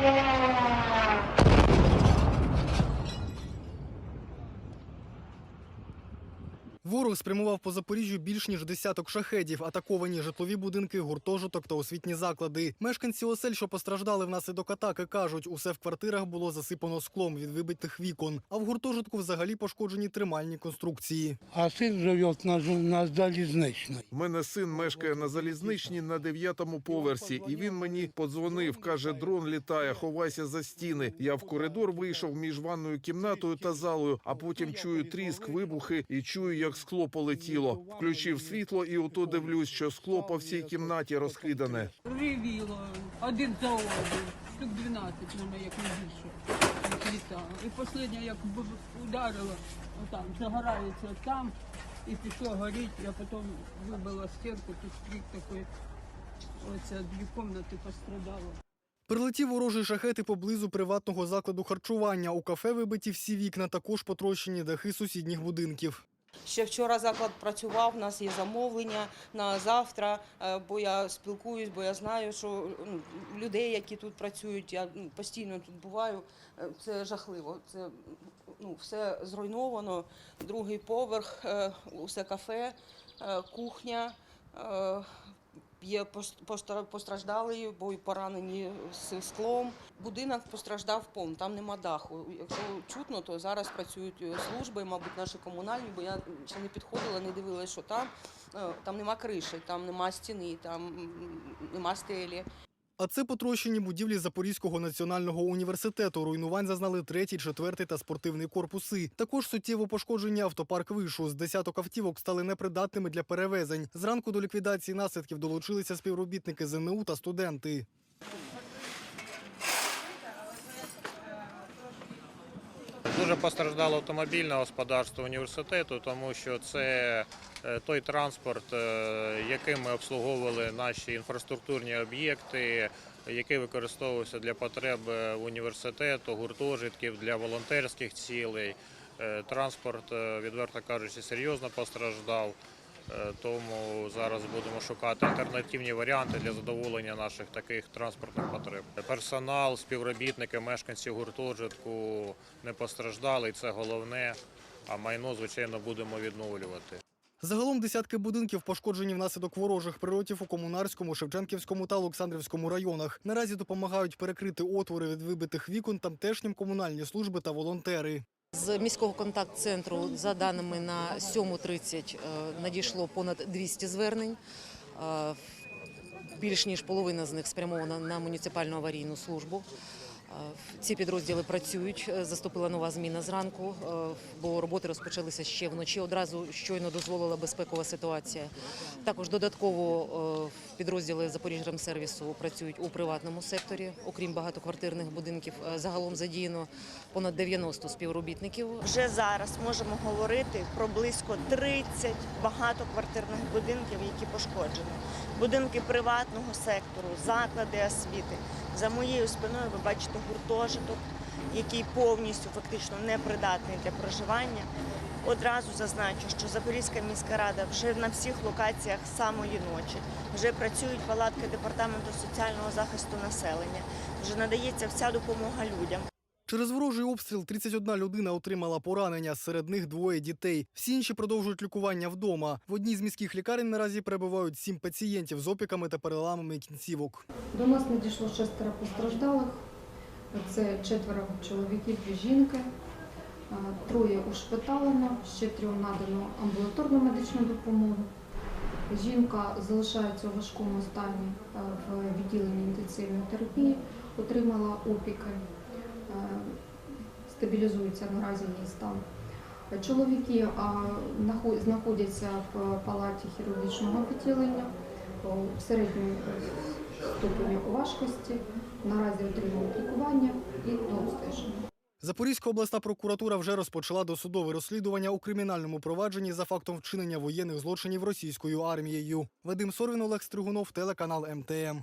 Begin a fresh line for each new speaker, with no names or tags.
Yeah. Ворог спрямував по Запоріжжю більш ніж десяток шахедів, атаковані житлові будинки, гуртожиток та освітні заклади. Мешканці осель, що постраждали внаслідок атаки, кажуть, усе в квартирах було засипано склом від вибитих вікон. А в гуртожитку взагалі пошкоджені тримальні конструкції.
А сын живет на, на залізничній.
У мене син мешкає на залізничній на дев'ятому поверсі, і він мені подзвонив. каже: дрон літає, ховайся за стіни. Я в коридор вийшов між ванною кімнатою та залою, а потім чую тріск, вибухи і чую, як скло полетіло. Включив світло, і ото дивлюсь, що скло по всій кімнаті розкидане.
Ревіло один за одним, штук 12, мене як не більше. І останнє, як ударило, отам, загорається там, і пішло горіть, я потім вибила стінку, тут стрік такий, оце дві кімнати пострадало.
Прилетів ворожий шахет і поблизу приватного закладу харчування. У кафе вибиті всі вікна, також потрощені дахи сусідніх будинків.
Ще вчора заклад працював, у нас є замовлення на завтра, е, бо я спілкуюсь, бо я знаю, що ну, людей, які тут працюють, я ну, постійно тут буваю. е, Це жахливо. Це ну, все зруйновано. Другий поверх, е, усе кафе, кухня. Є постраждали, бо й поранені з склом. Будинок постраждав повністю, там нема даху. Якщо чутно, то зараз працюють е, служби, мабуть, наші комунальні, бо я ще не підходила, не дивилася, що там. Е, Там нема криші, там нема стіни, там нема стелі.
А це потрощені будівлі Запорізького національного університету. Руйнувань зазнали третій, четвертий та спортивний корпуси. Також суттєво пошкоджені автопарк вишу. З десяток автівок стали непридатними для перевезень. Зранку до ліквідації наслідків долучилися співробітники ЗНУ та студенти.
Дуже постраждало автомобільне господарство університету, тому що це е, той транспорт, е, яким ми обслуговували наші інфраструктурні об'єкти, який використовувався для потреб е, університету, гуртожитків, для волонтерських цілей. Транспорт, відверто кажучи, серйозно постраждав. Е, Тому зараз будемо шукати альтернативні варіанти для задоволення наших таких транспортних потреб. Персонал, співробітники, мешканці гуртожитку не постраждали, і це головне. А майно, звичайно, будемо відновлювати.
Загалом десятки будинків пошкоджені внаслідок ворожих прильотів у Комунарському, Шевченківському та Олександрівському районах. Наразі допомагають перекрити отвори від вибитих вікон тамтешнім комунальні служби та волонтери.
З міського контакт-центру, за даними на 7.30, е, надійшло понад 200 звернень. Е, Більш ніж половина з них спрямована на муніципальну аварійну службу. Е, Ці підрозділи працюють. Е, Заступила нова зміна зранку, е, бо роботи розпочалися ще вночі. Одразу щойно дозволила безпекова ситуація. Також додатково підрозділи Запоріжремсервісу працюють у приватному секторі. Окрім багатоквартирних будинків, загалом задіяно понад 90 співробітників.
Вже зараз можемо говорити про близько 30 багатоквартирних будинків, які пошкоджені. Будинки приватного сектору, заклади освіти. За моєю спиною ви бачите гуртожиток, який повністю фактично непридатний для проживання. Одразу зазначу, що Запорізька міська рада вже на всіх локаціях самої ночі вже працюють палатки департаменту соціального захисту населення. Вже надається вся допомога людям.
Через ворожий обстріл 31 людина отримала поранення, серед них двоє дітей. Всі інші продовжують лікування вдома. В одній з міських лікарень наразі перебувають сім пацієнтів з опіками та переламами кінцівок.
До нас надійшло шестеро постраждалих. Це четверо чоловіків і жінки. Троє ушпиталено, ще трьом надано амбулаторну медичну допомогу. Жінка залишається у важкому стані в відділенні інтенсивної терапії, отримала опіки, стабілізується наразі її стан. Чоловіки знаходяться в палаті хірургічного відділення в середньому ступені важкості. Наразі отримують лікування і до обстеження.
Запорізька обласна прокуратура вже розпочала досудове розслідування у кримінальному провадженні за фактом вчинення воєнних злочинів російською армією. Вадим Сорвін, Олег Стригунов, телеканал МТМ.